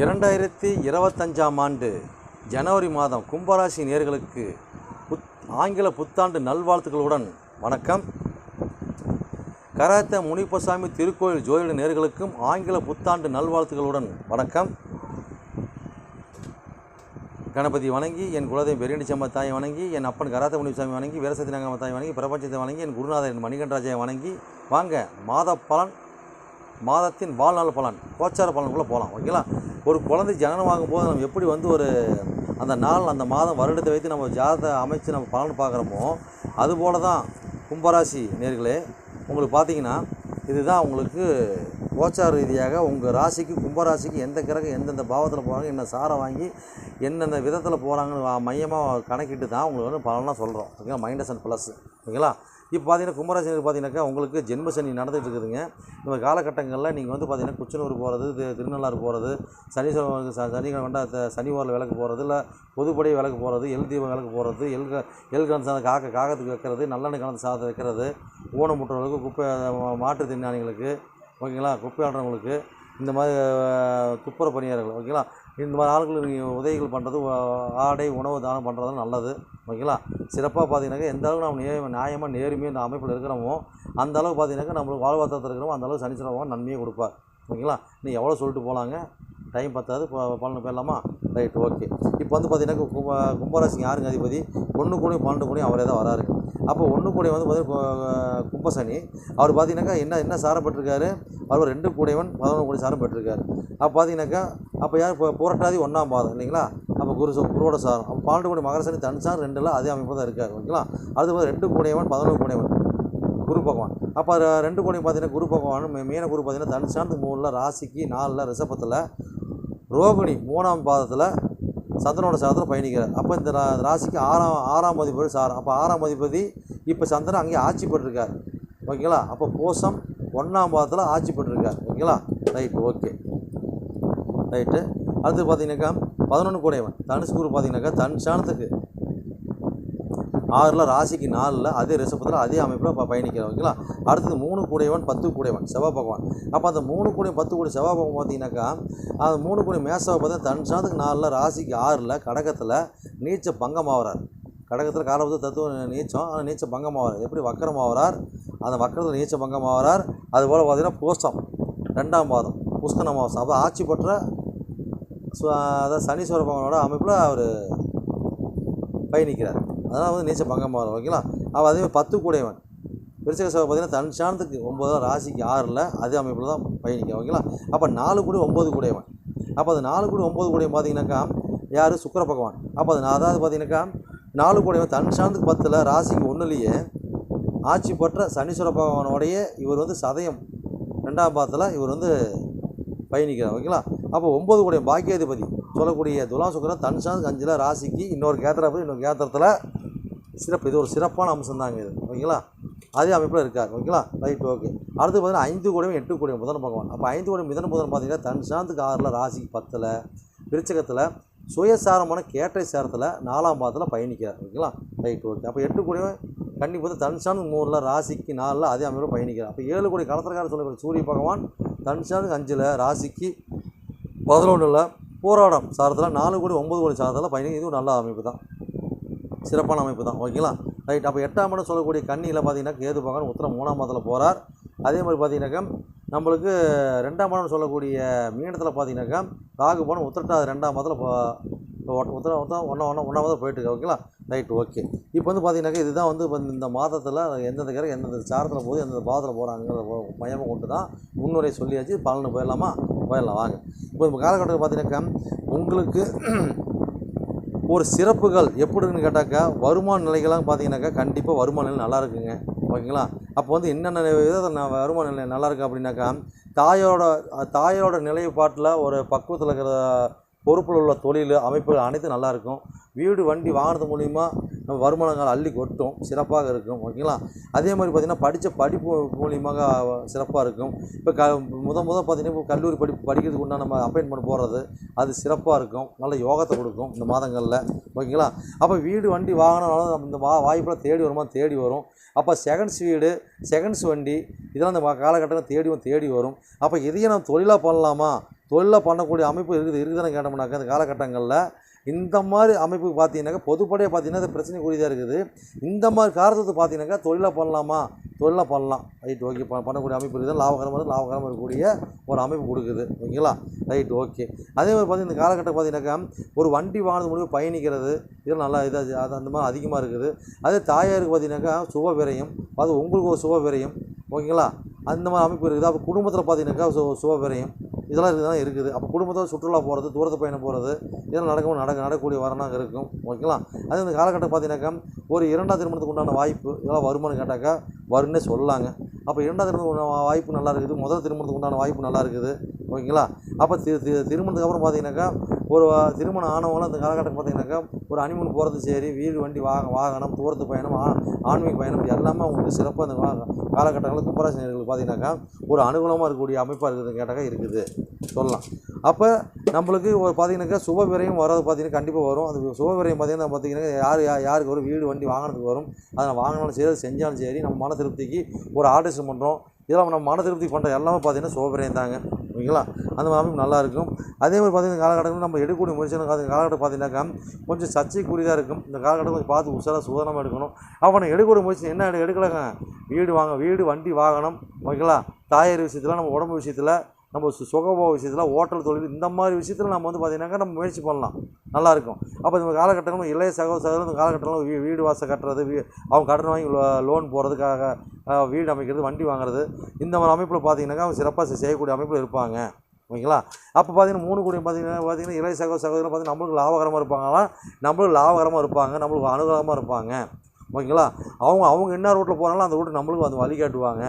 இரண்டாயிரத்தி இருபத்தஞ்சாம் ஆண்டு ஜனவரி மாதம் கும்பராசி நேர்களுக்கு புத் ஆங்கில புத்தாண்டு நல்வாழ்த்துக்களுடன் வணக்கம். கராத்த முனிப்பசாமி திருக்கோயில் ஜோதிட நேர்களுக்கும் ஆங்கில புத்தாண்டு நல்வாழ்த்துக்களுடன் வணக்கம். கணபதி வணங்கி என் குலதெய்வம் பெரியணிச்சம்மா தாயை வணங்கி என் அப்பன் கராத்த முனிசாமி வணங்கி வீரசத்தி தாய் தாயை வணங்கி பிரபஞ்சத்தை வணங்கி என் குருநாதன் மணிகண்டராஜை வணங்கி வாங்க மாத பலன் மாதத்தின் வாழ்நாள் பலன் கோச்சார பலனுக்குள்ளே போகலாம் ஓகேங்களா ஒரு குழந்தை ஜனனம் போது நம்ம எப்படி வந்து ஒரு அந்த நாள் அந்த மாதம் வருடத்தை வைத்து நம்ம ஜாதத்தை அமைச்சு நம்ம பலன் பார்க்குறோமோ அதுபோல தான் கும்பராசி நேர்களே உங்களுக்கு பார்த்தீங்கன்னா இதுதான் உங்களுக்கு கோச்சார ரீதியாக உங்கள் ராசிக்கு கும்பராசிக்கு எந்த கிரகம் எந்தெந்த பாவத்தில் போகிறாங்க என்ன சாரை வாங்கி எந்தெந்த விதத்தில் போகிறாங்கன்னு மையமாக கணக்கிட்டு தான் உங்களுக்கு வந்து பலனாக சொல்கிறோம் ஓகேங்களா மைனஸ் அண்ட் ப்ளஸ் ஓகேங்களா இப்போ பார்த்தீங்கன்னா கும்பராசினருக்கு பார்த்தீங்கன்னாக்கா உங்களுக்கு ஜென்ம சனி நடந்துகிட்டு இருக்குதுங்க இந்த காலகட்டங்களில் நீங்கள் வந்து பார்த்தீங்கன்னா குச்சனூர் போகிறது தி- திருநள்ளாறு போகிறது சனி சனிக்கிழமை கொண்டா சனி ஓரில் விளக்கு போகிறது இல்லை பொதுப்படை விளக்கு போகிறது எல் தீபம் விளக்கு போகிறது எல் எல் கலந்து சாதம் காக்க காகத்துக்கு வைக்கிறது நல்லெண்ணெய் கலந்து சாதத்தை வைக்கிறது ஊனமுற்றவர்களுக்கு குப்பை மா- மாற்றுத் ஓகேங்களா குப்பையாடுறவங்களுக்கு இந்த மாதிரி துப்புர பணியாளர்கள் ஓகேங்களா இந்த மாதிரி ஆளுங்களுக்கு நீங்கள் உதவிகள் பண்ணுறது ஆடை உணவு தானம் பண்ணுறது நல்லது. ஓகேங்களா சிறப்பாக பார்த்தீங்கன்னாக்கா எந்த அளவுக்கு நம்ம நே நியாயமாக நேர்மையாக இந்த அமைப்பில் இருக்கிறோமோ அந்த அளவுக்கு பார்த்தீங்கன்னாக்கா நம்மளுக்கு வாழ்வாதாரத்தில் இருக்கிறோமோ அந்த அளவுக்கு சனிச்சிரவங்க நன்மையை கொடுப்பார். ஓகேங்களா நீ எவ்வளோ சொல்லிட்டு போகலாங்க டைம் பத்தாது ப- பலன் போயிடலாமா ரைட் ஓகே இப்போ வந்து பார்த்தீங்கன்னா கும்ப கும்பராசிங்க யாருங்க அதிபதி? ஒன்று கூடயும் பன்னெண்டு கூடயும் அவரே தான் வராரு. அப்போ ஒன்று கூடயும் வந்து பார்த்தீங்கன்னா கும்பசனி அவர் பார்த்தீங்கன்னாக்கா என்ன என்ன சாரம் பெற்றிருக்காரு? அவர் ரெண்டு கூடையவன் பதினொன்று கோடி சாரம் பெற்றிருக்காரு. அப்போ பார்த்தீங்கன்னாக்கா அப்போ யார் இப்போ புரட்டாதி ஒன்றாம் பாதம் இல்லைங்களா? அப்போ குரு குருவோட சாரம். அப்போ பன்னெண்டு கோடி மகர சனி தன் சாரம் அதே அமைப்பு தான் இருக்கார் ஓகேங்களா? அது வந்து ரெண்டு கூடையவன் பதினொன்று கூடையவன் குரு பகவான். அப்போ ரெண்டு கோடி பார்த்தீங்கன்னா குரு பகவான் மீன குரு பார்த்தீங்கன்னா தன் சார்ந்து மூணில் ராசிக்கு நாலில் ரிசபத்தில் ரோகிணி மூணாம் பாதத்தில் சந்திரனோட சாரத்தில் பயணிக்கிறார். அப்போ இந்த ராசிக்கு ஆறாம் ஆறாம் அதிபதி சாரம். அப்போ ஆறாம் அதிபதி இப்போ சந்திரன் அங்கேயே ஆட்சி பெற்றிருக்கார் ஓகேங்களா? அப்போ கோஷம் ஒன்றாம் பாதத்தில் ஆட்சி பெற்றிருக்கார் ஓகேங்களா? Right okay. ரைட்டு அடுத்து பார்த்தீங்கன்னாக்கா பதினொன்று கூடையவன் தனுசு குரு பார்த்தீங்கன்னாக்கா தன் சாணத்துக்கு ஆறில் ராசிக்கு நாலில் அதே ரிஷபத்தில் அதே அமைப்பில் இப்போ பயணிக்கிறோம் ஓகேங்களா? அடுத்தது மூணு கூடையவன் பத்து கூடையவன் செவ்வாய் பகவான். அப்போ அந்த மூணு கூடை பத்து கூடை செவ்வாய் பகவான் பார்த்தீங்கன்னாக்கா அந்த மூணு கூடை மேசாவை பார்த்தீங்கன்னா தன் சாதத்துக்கு நாலில் ராசிக்கு ஆறில் கடகத்தில் நீச்ச பங்கமாகறார் கடகத்தில் காலபுத்த தத்துவ நீச்சம் ஆனால் நீச்ச பங்கமாகறார் எப்படி வக்கரமாகறார் அந்த வக்கரத்தில் நீச்ச பங்கமாகறார் அதுபோல் பார்த்தீங்கன்னா பூசம் ரெண்டாம் பாதம் புஷ்கன மாதம் அப்போ ஆட்சி பெற்ற ஸோ அதான் சனீஸ்வர பகவானோட அமைப்பில் அவர் பயணிக்கிறார். அதனால் வந்து நீச்ச பங்கமாக ஓகேங்களா அவள் அதே மாதிரி பத்து கூடையவன். விருச்சக சபை பார்த்திங்கன்னா தன் சாணத்துக்கு ஒம்பதாம் ராசிக்கு ஆறில் அதே அமைப்பில் தான் பயணிக்கிறான் ஓகேங்களா அப்போ நாலு கூடி ஒம்பது கூடையவன். அப்போ அது நாலு கூடி ஒம்பது கூடையும் பார்த்தீங்கன்னாக்கா யார்? சுக்கிர பகவான். அப்போ அது நான் அதாவது பார்த்தீங்கன்னாக்கா நாலு கூடையவன் தன் சாணத்துக்கு பத்தில் ராசிக்கு ஒன்றுலேயே ஆட்சி பெற்ற சனீஸ்வர பகவானோடைய இவர் வந்து சதயம் ரெண்டாம் பாதத்தில் இவர் வந்து பயணிக்கிறார் ஓகேங்களா அப்போ ஒம்பது கூடிய பாக்கியாதிபதி. சொல்லக்கூடிய துலாம் சுக்கரன் தன் சாந்து அஞ்சில் ராசிக்கு இன்னொரு கேத்திரப்பதி இன்னொரு கேத்திரத்தில் சிறப்பு. இது ஒரு சிறப்பான அம்சம் தாங்க இது. ஓகேங்களா? அதே அமைப்பில் இருக்கார். ஓகேங்களா? Right okay. அடுத்து பார்த்தீங்கன்னா ஐந்து கூடவும் எட்டு கூடவும் புதன் பகவான். அப்போ ஐந்து கூடவும் மிதன புதன் பார்த்தீங்கன்னா தன் சாந்துக்கு ஆறில் ராசிக்கு பத்தில் விருச்சகத்தில் சுயசாரமான கேட்டை சாரத்தில் நாலாம் பாதத்தில் பயணிக்கிறார். ஓகேங்களா? Right okay. அப்போ எட்டு கூடையும் கண்டிப்பாக தன்சான் மூணில் ராசிக்கு நாலில் அதே அமைப்பில் பயணிக்கிறார். அப்போ ஏழு கோடி களத்திரக்காரர் சொல்லக்கூடிய சூரிய பகவான் தன்சானுக்கு அஞ்சில் ராசிக்கு பதினொன்றில் போராடம் சாரத்தில் நாலு கோடி ஒம்பது கோடி சாரத்தில் பையனுக்கு இதுவும் நல்ல அமைப்பு தான். சிறப்பான அமைப்பு தான். ஓகேங்களா? ரைட். அப்போ எட்டாம் இடம் சொல்லக்கூடிய கண்ணியில் பார்த்தீங்கன்னா கேது பகவான் உத்தரம் மூணாம் மாதத்தில் போகிறார் அதே மாதிரி பார்த்தீங்கன்னாக்கா நம்மளுக்கு ரெண்டாம் இடம் சொல்லக்கூடிய மீனத்தில் பார்த்தீங்கன்னாக்கா ராகு போன உத்திரட்டாது ரெண்டாம் மாதத்தில் உத்தர உத்தரம் உத்தரம் ஒன்றா ஒன்றா ஒன்றா மாதம் போயிட்டு ஓகேங்களா? Right okay. இப்போ வந்து பார்த்தீங்கன்னாக்கா இதுதான் வந்து இப்போ இந்த மாதத்தில் எந்தெந்த கிரகம் எந்தெந்த சாரத்தில் போகுது எந்தெந்த பாதத்தில் போகிறாங்கிற மையமாக கொண்டு தான் முன்னுரை சொல்லியாச்சு. பலனு போயிடலாமா? போயிடலாம் வாங்க. இப்போ நம்ம காலகட்டத்தில் பார்த்தீங்கன்னாக்கா உங்களுக்கு ஒரு சிறப்புகள் எப்படின்னு கேட்டாக்கா வருமான நிலைகள்லாம் பார்த்தீங்கன்னாக்கா கண்டிப்பாக வருமான நிலை நல்லா இருக்குங்க. ஓகேங்களா? அப்போ வந்து என்னென்ன விதத்தில் நான் வருமான நிலை நல்லா இருக்கு அப்படின்னாக்கா தாயோட தாயோட நிலைப்பாட்டில் ஒரு பக்குவத்தில் இருக்கிற பொறுப்பில் உள்ள தொழில் அமைப்புகள் அனைத்தும் நல்லாயிருக்கும் வீடு வண்டி வாங்குறது மூலிமா நம்ம வருமானங்கள் அள்ளி கொட்டும் சிறப்பாக இருக்கும் ஓகேங்களா? அதே மாதிரி பார்த்திங்கன்னா படித்த படிப்பு மூலியமாக சிறப்பாக இருக்கும். இப்போ க முத முத பார்த்திங்கன்னா இப்போ கல்லூரி படிப்பு படிக்கிறதுக்கு உண்டான நம்ம அப்பாயின்மெண்ட் போடுறது அது சிறப்பாக இருக்கும். நல்ல யோகத்தை கொடுக்கும் இந்த மாதங்களில் ஓகேங்களா? அப்போ வீடு வண்டி வாங்கினாலும் நம்ம இந்த வா வாய்ப்பெல்லாம் தேடி வருமா? தேடி வரும். அப்போ செகண்ட்ஸ் வீடு செகண்ட்ஸ் வண்டி இதெல்லாம் இந்த காலகட்டத்தில் தேடி தேடி வரும். அப்போ இதையே நம்ம தொழிலாக பண்ணலாமா? தொழிலாக பண்ணக்கூடிய அமைப்பு இருக்குது இருக்குதுன்னு கேட்டோம்னாக்கா இந்த காலகட்டங்களில் இந்த மாதிரி அமைப்புக்கு பார்த்தீங்கன்னாக்கா பொதுப்படையாக பார்த்தீங்கன்னா அது பிரச்சனைக்குரியதாக இருக்குது. இந்த மாதிரி காரணத்தை பார்த்தீங்கன்னாக்கா தொழிலாக பண்ணலாமா? தொழிலாக பண்ணலாம். Right okay. ப பண்ணக்கூடிய அமைப்பு இருக்குது. லாபகரமாக லாபகரமாக இருக்கக்கூடிய ஒரு அமைப்பு கொடுக்குது. ஓகேங்களா? Right okay. அதே மாதிரி பார்த்தீங்கன்னா இந்த காலகட்டம் பார்த்தீங்கன்னாக்கா ஒரு வண்டி வாகனத்து மூலியமாக பயணிக்கிறது இதெல்லாம் நல்லா இதாக அது அந்த மாதிரி அதிகமாக இருக்குது. அதே தாயாருக்கு பார்த்தீங்கன்னாக்கா சுப விரயம். அது உங்களுக்கு ஒரு சுப விரயம். ஓகேங்களா? அந்த மாதிரி அமைப்பு இருக்குது. அப்போ குடும்பத்தில் பார்த்தீங்கன்னாக்கா சு சுப விரயம். இதெல்லாம் இருக்குது இருக்குது. அப்போ குடும்பத்தோடு சுற்றுலா போகிறது தூரத்து பயணம் போகிறது இதெல்லாம் நடக்கும் நடக்க நடக்கக்கூடிய வரனாக இருக்கும். ஓகேங்களா? அதே இந்த காலகட்டம் பார்த்தீங்கன்னாக்கா ஒரு இரண்டாம் திருமணத்துக்கு உண்டான வாய்ப்பு இதெல்லாம் வருமானு கேட்டாக்கா வரும்னே சொல்லலாங்க அப்போ இரண்டாம் திருமணத்துக்கு உண்டான வாய்ப்பு நல்லா இருக்குது முதல் திருமணத்துக்கு உண்டான வாய்ப்பு நல்லா இருக்குது. ஓகேங்களா? அப்போ திரு தி- திருமணத்துக்கு அப்புறம் பார்த்தீங்கன்னாக்கா ஒரு திருமணம் ஆனவங்களும் அந்த காலகட்டம் பார்த்தீங்கன்னாக்கா ஒரு அனிமன் போகிறது சரி வீடு வண்டி வாக வாகனம் தூரத்து பயணம் ஆ ஆன்மீக பயணம் எல்லாமே அவங்களுக்கு சிறப்பாக இந்த காலகட்டங்களில் கும்பராசினியர்களுக்கு பார்த்தீங்கன்னாக்கா ஒரு அனுகூலமாக இருக்கக்கூடிய அமைப்பாக இருக்குதுன்னு கேட்டாக்கா இருக்குது. சொல்லலாம். அப்போ நம்மளுக்கு ஒரு பார்த்தீங்கன்னாக்கா சுப விரயம் வர்றது பார்த்தீங்கன்னா கண்டிப்பாக வரும். அந்த சுப பார்த்தீங்கன்னா பார்த்தீங்கன்னா யார் யாருக்கு வரும்? வீடு வண்டி வாங்கினதுக்கு வரும். அதை வாங்கினாலும் சரி அதை செஞ்சாலும் சரி நம்ம மன திருப்திக்கு ஒரு ஆர்டிஸ்ட் பண்ணுறோம் இதெல்லாம் நம்ம மன திருப்தி பண்ணுற எல்லாமே பார்த்தீங்கன்னா சுப விரயம் தாங்க. ஓகேங்களா? அந்த மாதிரி அமைப்பு அதே மாதிரி பார்த்தீங்கன்னா காலகட்டத்தில் நம்ம எடுக்கக்கூடிய முயற்சி காலகட்டம் பார்த்தீங்கன்னாக்கா கொஞ்சம் சர்ச்சைக்குரியதாக இருக்கும். இந்த காலகட்டம் கொஞ்சம் பார்த்து உஷாராக சுதாரணமாக எடுக்கணும். அப்போ நான் எடுக்கக்கூடிய முயற்சி என்ன எடு- வீடு வாங்க வீடு வண்டி வாகனம் ஓகேங்களா? தாயார் விஷயத்தில் நம்ம உடம்பு விஷயத்தில் நம்ம சுகபோக விஷயத்தில் ஓட்டல் தொழில் இந்த மாதிரி விஷயத்தில் நம்ம வந்து பார்த்திங்கனாக்கா நம்ம முயற்சி பண்ணலாம். நல்லாயிருக்கும். அப்போ இந்த காலகட்டங்களும் இளைய சகோதர சகோதரர் இந்த காலகட்டங்களும் வீ வீடு வாசல் கட்டுறது வீ அவங்க கடன் வாங்கி லோன் போகிறதுக்காக வீடு அமைக்கிறது வண்டி வாங்குறது. இந்த மாதிரி அமைப்பில் பார்த்தீங்கன்னாக்கா அவங்க சிறப்பாக செய்யக்கூடிய அமைப்பில் இருப்பாங்க. ஓகேங்களா? அப்போ பார்த்தீங்கன்னா மூணு கோடி பார்த்தீங்கன்னா பார்த்தீங்கன்னா இளைய சகோ சகோதரர் பார்த்தீங்கன்னா நம்மளுக்கு லாபகரமாக இருப்பாங்களா நம்மளுக்கு லாபகரமாக இருப்பாங்க நம்மளுக்கு அனுகூலமாக இருப்பாங்க. ஓகேங்களா? அவங்க அவங்க என்ன ரோட்டில் போனாலும் அந்த ரூட்டு நம்மளுக்கு வந்து வழி காட்டுவாங்க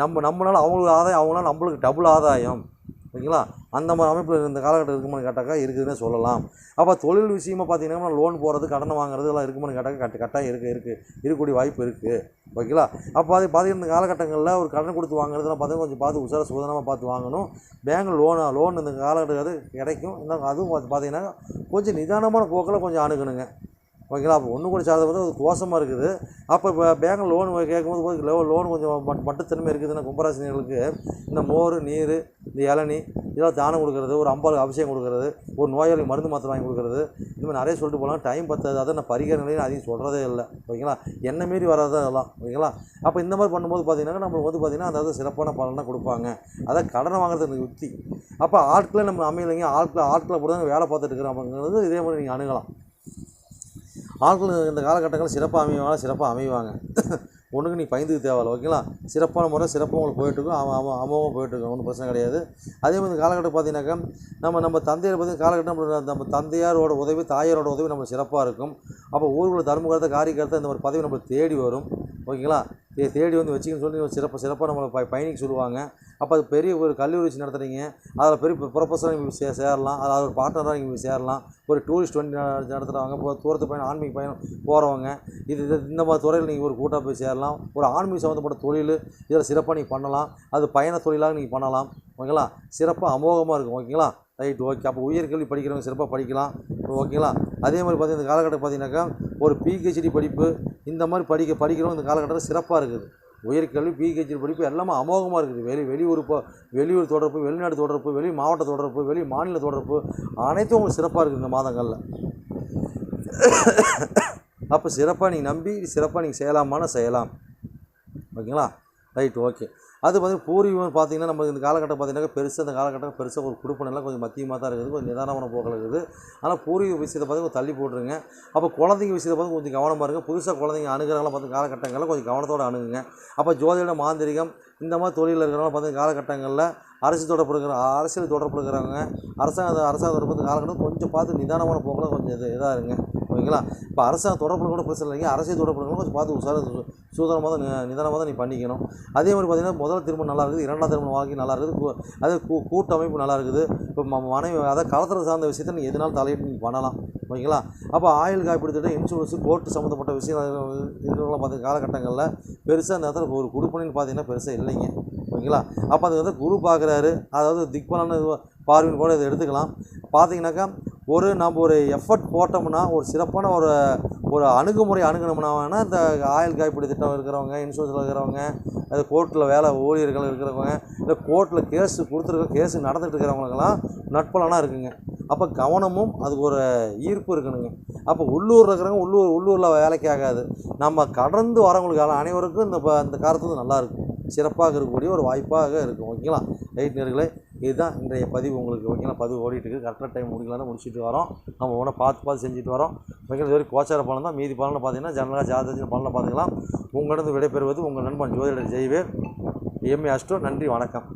நம்ம நம்மளால அவங்களுக்கு ஆதாயம் அவங்களால நம்மளுக்கு டபுள் ஆதாயம். ஓகேங்களா? அந்த மாதிரி அமைப்பில் இந்த காலகட்டம் இருக்குமான்னு கேட்டாக்கா இருக்குதுன்னே சொல்லலாம். அப்போ தொழில் விஷயமா பார்த்தீங்கன்னா லோன் போகிறது கடன் வாங்குறது எல்லாம் இருக்குமான்னு கேட்டாக்கா கட்ட கட்டாயம் இருக்குது இருக்குது இருக்கக்கூடிய வாய்ப்பு இருக்குது ஓகேங்களா? அப்போ அது பார்த்தீங்கன்னா இந்த காலகட்டங்களில் ஒரு கடன் கொடுத்து வாங்குறதுலாம் பார்த்தீங்கன்னா கொஞ்சம் பார்த்து உசார சுதனமாக பார்த்து வாங்கணும். பேங்க் லோன் லோன் இந்த காலகட்டத்தில் அது கிடைக்கும். இன்னும் அதுவும் பார்த்து பார்த்தீங்கன்னா கொஞ்சம் நிதானமான போக்கில் கொஞ்சம் அணுகணுங்க. ஓகேங்களா? அப்போ ஒன்று கூட சார்ஜ் வந்து அது கோசமாக இருக்குது. அப்போ இப்போ பேங்க் லோன் கேட்கும்போது போது லோ லோன் கொஞ்சம் மட் மட்டுத்தன்மை இருக்குதுன்னா கும்பராசினியர்களுக்கு இந்த மோர் நீர் இந்த இளநி இதெல்லாம் தானம் கொடுக்குறது ஒரு அம்பாளுக்கு அபிஷேகம் கொடுக்குறது ஒரு நோயாளி மருந்து மாத்திரை வாங்கி கொடுக்குறது. இந்த மாதிரி நிறைய சொல்லிட்டு போகலாம். டைம் பத்தாது. அதை நான் பரிகார அதிகம் சொல்கிறதே இல்லை. ஓகேங்களா? என்ன மீறி வராது அதெல்லாம். ஓகேங்களா? அப்போ இந்த மாதிரி பண்ணும்போது பார்த்தீங்கன்னா நம்மளுக்கு வந்து பார்த்தீங்கன்னா அதாவது சிறப்பான பலனாக கொடுப்பாங்க. அதான் கடனை வாங்குறது யுக்தி. அப்போ ஆட்களை நம்ம அமையலைங்க. ஆட்களை ஆட்களை கூட வேலை பார்த்துட்டு இருக்கிறாங்கிறது இதே மாதிரி நீங்கள் அணுகலாம். ஆட்கள் இந்த காலகட்டங்களில் சிறப்பாக அமைவாங்க சிறப்பாக அமைவாங்க. ஒன்றுக்கு நீ பயந்துக்க தேவையில்ல ஓகேங்களா? சிறப்பான முறை சிறப்பாக உங்களுக்கு போயிட்டுருக்கும் அவன் அவன் அம்மாவும் போயிட்டுருக்கும் ஒன்றும் பிரச்சனை கிடையாது. அதே மாதிரி இந்த காலகட்டம் பார்த்தீங்கன்னாக்கா நம்ம நம்ம தந்தையை பற்றி காலகட்டம் நம்ம நம்ம தந்தையாரோட உதவி தாயாரோட உதவி நம்மளுக்கு சிறப்பாக இருக்கும். அப்போ ஊருக்குள்ள தர்மகரத்தை காரியகரத்தை இந்த மாதிரி பதவி நம்மளுக்கு தேடி வரும் ஓகேங்களா? இதை தேடி வந்து வச்சுக்கன்னு சொல்லி சிறப்பாக சிறப்பாக நம்மளை ப பயணிக்க சொல்லுவாங்க. அப்போ அது பெரிய ஒரு கல்லூரி வச்சு நடத்துகிறீங்க அதில் பெரிய ப்ரொஃபஸராக நீங்கள் சே சேரலாம். அதில் ஒரு பார்ட்னராக நீங்கள் சேரலாம். ஒரு டூரிஸ்ட் வண்டி நடத்துகிறவங்க இப்போ தூரத்து பயணம் ஆன்மீக பயணம் போகிறவங்க இது இது இந்த மாதிரி துறையில் நீங்கள் ஒரு கூட்டாக போய் சேரலாம். ஒரு ஆன்மீக சம்மந்தப்பட்ட தொழில் இதில் சிறப்பாக நீங்கள் பண்ணலாம். அது பயண தொழிலாக நீங்கள் பண்ணலாம். ஓகேங்களா? சிறப்பாக அமோகமாக இருக்கும். ஓகேங்களா? ரைட் ஓகே அப்போ உயர்கல்வி படிக்கிறவங்க சிறப்பாக படிக்கலாம். ஓகேங்களா? அதே மாதிரி பார்த்திங்கன்னா இந்த காலகட்டம் பார்த்தீங்கன்னாக்கா ஒரு பிஹெச்டி படிப்பு இந்த மாதிரி படிக்க படிக்கிறவங்க இந்த காலகட்டத்தில் சிறப்பாக இருக்குது. உயர்கல்வி பிஹெச்டி படிப்பு எல்லாமே அமோகமாக இருக்குது. வெளி வெளியூர் இப்போ வெளியூர் தொடர்பு வெளிநாடு தொடர்பு வெளி மாவட்ட தொடர்பு வெளி மாநில தொடர்பு அனைத்தும் உங்களுக்கு சிறப்பாக இருக்குது இந்த மாதங்களில். அப்போ சிறப்பாக நீங்கள் நம்பி சிறப்பாக நீங்கள் செய்யலாமான செய்யலாம். ஓகேங்களா? Right okay. அது வந்து பூர்வீகம் பார்த்தீங்கன்னா நம்ம இந்த காலகட்டம் பார்த்தீங்கன்னா பெருசாக இந்த காலகட்டம் பெருசாக ஒரு குடுப்பனெல்லாம் கொஞ்சம் மத்தியமாக தான் இருக்குது. கொஞ்சம் நிதானமான போக்கில் இருக்குது ஆனால் பூர்வீக விஷயத்தை பார்த்து கொஞ்சம் தள்ளி போட்டுருங்க. அப்போ குழந்தைங்க விஷயத்தை பார்த்து கொஞ்சம் கவனமாக இருங்க. புதுசாக குழந்தைங்க அணுகிறவங்களாம் பார்த்து காலகட்டங்களில் கொஞ்சம் கவனத்தோடு அணுகுங்க. அப்போ ஜோதிட மாந்திரிகம் இந்த மாதிரி தொழிலில் இருக்கிறவங்க பார்த்து காலகட்டங்களில் அரசு தொடர்பு இருக்கிற அரசியல் தொடர்பு இருக்கிறவங்க அரசாங்க அரசாங்க தொடர்பு காலகட்டம் கொஞ்சம் பார்த்து நிதானமான போக்கில் கொஞ்சம் இது இதாக இருங்க. ஓகேங்களா? இப்போ அரசாங்க தொடர்பு கூட பிரச்சனை இல்லைங்க. அரசியல் தொடர்புகளும் கொஞ்சம் பார்த்து உசார சூதனமாக தான் நிதானமாக தான் நீ பண்ணிக்கணும். அதே மாதிரி பார்த்திங்கன்னா முதல் திருமணம் நல்லா இருக்குது. இரண்டாம் திருமணம் வாழ்க்கை நல்லா இருக்குது. கூ- அதே கூ கூட்டமைப்பு நல்லா இருக்குது. இப்போ ம- மனைவி அதாவது களத்தில் சார்ந்த விஷயத்தை நீங்கள் எதுனாலும் தலையிட்டு நீங்கள் பண்ணலாம். ஓகேங்களா? அப்போ ஆயுள் காப்பீடு திட்டம் இன்சூரன்ஸு கோர்ட்டு சம்மந்தப்பட்ட விஷயம் இருக்கிறவங்களாம் பார்த்து காலகட்டங்களில் பெருசாக அந்த இடத்துல ஒரு குடுப்பணின்னு பார்த்தீங்கன்னா பெருசாக இல்லைங்க. ஓகேங்களா? அப்போ அது வந்து குரு பார்க்குறாரு அதாவது திக்பலான பார்வைன்னு கூட இதை எடுத்துக்கலாம். பார்த்தீங்கன்னாக்கா ஒரு நம்ம ஒரு எஃபர்ட் போட்டோம்னா ஒரு சிறப்பான ஒரு ஒரு அணுகுமுறை அணுகணும்னா வேணால் இந்த ஆயுள் காப்பீடு திட்டம் இருக்கிறவங்க இன்சூரன்ஸில் இருக்கிறவங்க அது கோர்ட்டில் வேலை ஊழியர்கள் இருக்கிறவங்க இல்லை கோர்ட்டில் கேஸு கொடுத்துருக்க கேஸு நடந்துகிட்டு இருக்கிறவங்களுக்கெல்லாம் நட்பலனாக இருக்குங்க. அப்போ கவனமும் அதுக்கு ஒரு ஈர்ப்பு இருக்கணுங்க. அப்போ உள்ளூரில் இருக்கிறவங்க உள்ளூர் உள்ளூரில் வேலைக்கு ஆகாது. நம்ம கடந்து வரவங்களுக்கு அனைவருக்கும் இந்த இந்த காலத்து நல்லா இருக்கும். சிறப்பாக இருக்கக்கூடிய ஒரு வாய்ப்பாக இருக்கும். ஓகேங்களா? ரைட் நேர்களே இதுதான் இன்றைய பதிவு உங்களுக்கு ஓகேங்களா பதிவு ஓடிட்டுருக்கு. கரெக்டாக டைம் முடிக்கலாம் முடிச்சுட்டு வரோம். நம்ம உடனே பார்த்து பார்த்து செஞ்சுட்டு வரோம். ஓகேங்களா இது வரைக்கும் கோச்சார பலன் தான். மீதி பலனில் பார்த்தீங்கன்னா ஜனரலாக ஜாதக பலனில் பார்த்துக்கலாம். உங்களிடம் விடைபெறுவது உங்கள் நண்பன் ஜோதிடர் ஜெய்வே எம்ஏ அஷ்டோ நன்றி வணக்கம்.